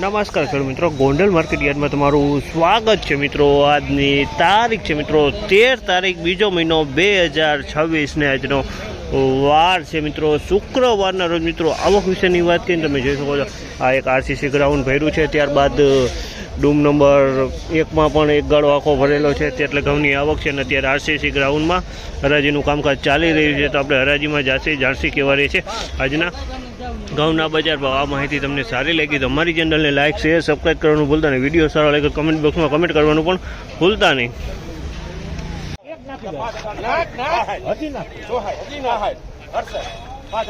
નમસ્કાર ખેડૂત મિત્રો. ગોંડલ માર્કેટ યાર્ડમાં તમારું સ્વાગત છે મિત્રો. આજની તારીખ છે મિત્રો, તેર તારીખ, બીજો મહિનો બે હજાર છવ્વીસને આજનો વાર છે મિત્રો. શુક્રવારના રોજ મિત્રો, આવક વિશેની વાત કરીને તમે જોઈ શકો છો. આ એક આરસીસી ગ્રાઉન્ડ ભર્યું છે. ત્યારબાદ ડૂમ નંબર એકમાં પણ એક ગાળો આખો ભરેલો છે. તેટલે ઘઉંની આવક છે અને અત્યારે આરસીસી ગ્રાઉન્ડમાં હરાજીનું કામકાજ ચાલી રહ્યું છે. તો આપણે હરાજીમાં જાસી જાણસી કહેવા રહી છે. આજના ઘઉંના બજાર ભાવ, આ માહિતી તમને સારી લાગી તો અમારી ચેનલને લાઇક શેર સબસ્ક્રાઈબ કરવાનું ભૂલતા નહીં. વીડિયો સારો લાગે કમેન્ટ બોક્સમાં કમેન્ટ કરવાનું પણ ભૂલતા નહીં. હજી ના હજી ના પાંચ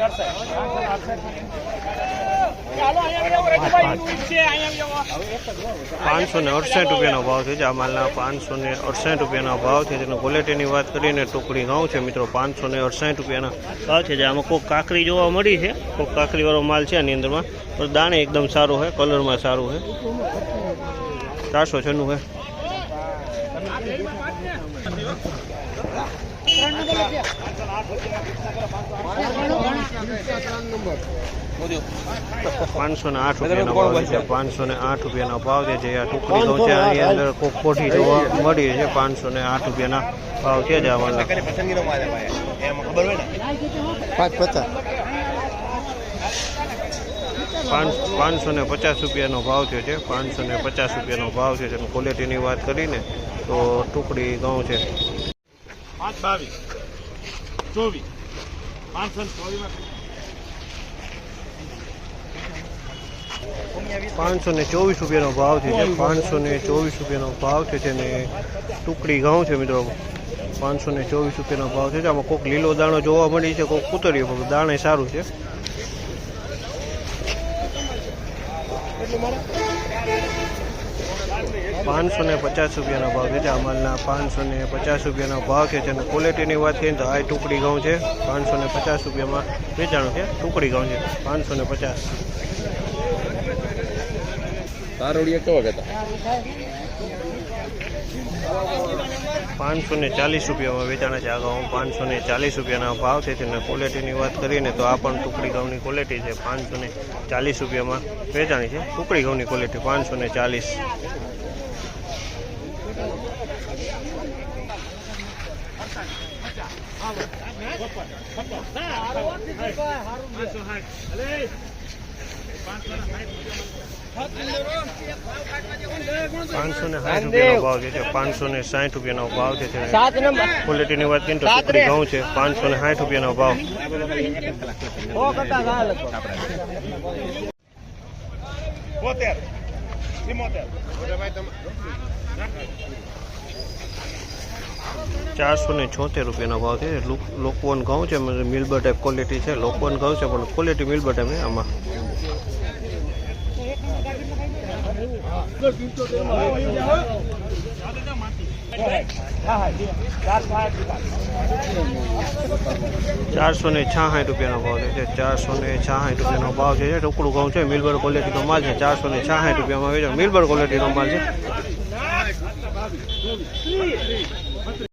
પાંચસો ને અડસઠ રૂપિયાનો ભાવ છે જે આ માલના પાંચસો ને અડસઠ રૂપિયાનો ભાવ છે. જેનો ક્વોલિટીની વાત કરીને ટુકડી ઘઉં છે મિત્રો પાંચસો ને અડસઠ રૂપિયાના ભાવ છે. જે આમાં કોઈક કાકરી જોવા મળી છે કોઈક કાકરીવાળો માલ છે આની અંદરમાં. પણ દાણે એકદમ સારું છે કલરમાં સારું છે. ચારસો છન્નું છે. પાંચસો ને આઠ રૂપિયાનો ભાવ છે? પાંચસો ને આઠ રૂપિયાનો ભાવ છે જે આ ટુકડી ઘઉં છે આની અંદર કોક કોઠી જોવા મળી છે પાંચસો ને આઠ રૂપિયાના ભાવ છે જ આ માલના પસંદગીનો માલ એમાં ખબર હોય ને? પાંચ પચાસ પાંચ પાંચસો ને પચાસ રૂપિયાનો ભાવ થયો છે પાંચસો ને પચાસ રૂપિયાનો ભાવ છે તેની ક્વોલિટીની વાત કરીને તો ટુકડી ઘઉં છે. પાંચ બાવીસ. ચોવીસ પાંચસો પાંચસો ને ચોવીસ રૂપિયાનો ભાવ છે પાંચસો ને ચોવીસ રૂપિયાનો ભાવ છે તેને ટુકડી ઘઉં છે મિત્રો. પાંચસો ને ચોવીસ રૂપિયાનો ભાવ છે. આમાં કોઈક લીલો દાણો જોવા મળી છે કોઈક કૂતરીયો પણ દાણે સારું છે. પાંચસો ને પચાસ રૂપિયાનો ભાવ છે. આ માલના પાંચસો ને પચાસ રૂપિયાનો ભાવ છે. જેને ક્વોલિટીની વાત કરીએ તો આ ટુકડી ઘઉં છે. પાંચસો ને પચાસ રૂપિયામાં વેચાણું છે. ટુકડી ઘઉં છે. પાંચસો ને પચાસ. તારોડિયા કેવા કહેતા? પાંચસો ને ચાલીસ રૂપિયામાં વેચાણ છે આ ઘઉં. પાંચસો ને ચાલીસ રૂપિયાના ભાવ છે. તેના ક્વોલિટીની વાત કરીએ તો આ પણ ટુકડી ઘઉંની ક્વોલિટી છે. પાંચસો ને ચાલીસ રૂપિયામાં વેચાણી છે. ટુકડી ઘઉંની ક્વોલિટી પાંચસો ને ચાલીસ. પાંચસો ને સાઠ રૂપિયાનો ભાવ છે પાંચસો ને સાઠ રૂપિયાનો ભાવ છે. તેને ક્વોલિટીની વાત કરીએ તો ટુકડી ઘઉં છે. પાંચસો ને સાઠ રૂપિયાનો ભાવ. સો ચારસો ને છોતેર રૂપિયાના ભાવ છે. લુક- લોકવન ઘઉં છે મિલબર ટાઈપ ક્વોલિટી છે, લોકવન ઘઉં છે, પણ ક્વોલિટી મિલબર ટાઈપ નહીં આમાં. ચારસો ને છાસઠ રૂપિયાનો ભાવ છે. ચારસો ને છાસઠ રૂપિયાનો ભાવ છે. ટુકડું ઘઉં છે મિલબર ક્વોલિટીનો માલ છે. ચારસો ને છાસઠ રૂપિયામાં વેચાણ મિલબર ક્વોલિટીનો માલ છે.